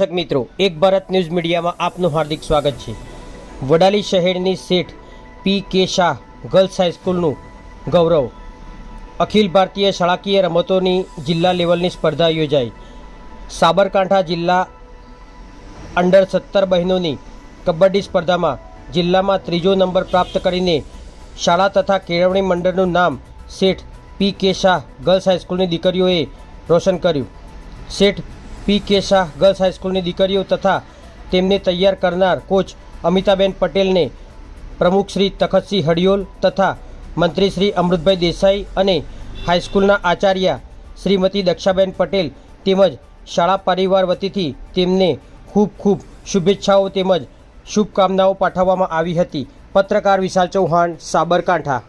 દર્શક મિત્રો, એક ભારત ન્યૂઝ મીડિયામાં આપનું હાર્દિક સ્વાગત છે. વડાલી શહેરની શેઠ પી કે શાહ ગર્લ્સ હાઈસ્કૂલનું ગૌરવ. અખિલ ભારતીય શાળાકીય રમતોની જિલ્લા લેવલની સ્પર્ધા યોજાઈ. સાબરકાંઠા જિલ્લા અંડર સત્તર બહેનોની કબડ્ડી સ્પર્ધામાં જિલ્લામાં ત્રીજો નંબર પ્રાપ્ત કરીને શાળા તથા કેળવણી મંડળનું નામ શેઠ પી કે શાહ ગર્લ્સ હાઈસ્કૂલની દીકરીઓએ રોશન કર્યું. શેઠ પી કે શાહ ગર્લ્સ હાઈસ્કૂલની દીકરીઓ તથા તેમને તૈયાર કરનાર કોચ અમિતાબેન પટેલને પ્રમુખ શ્રી તખતસિંહ હડિયોલ તથા મંત્રી શ્રી અમૃતભાઈ દેસાઈ અને હાઈસ્કૂલના આચાર્ય શ્રીમતી દક્ષાબેન પટેલ તેમજ શાળા પરિવાર વતીથી તેમને ખૂબ ખૂબ શુભેચ્છાઓ તેમજ શુભકામનાઓ પાઠવવામાં આવી હતી. પત્રકાર વિશાલ ચૌહાણ, સાબરકાંઠા.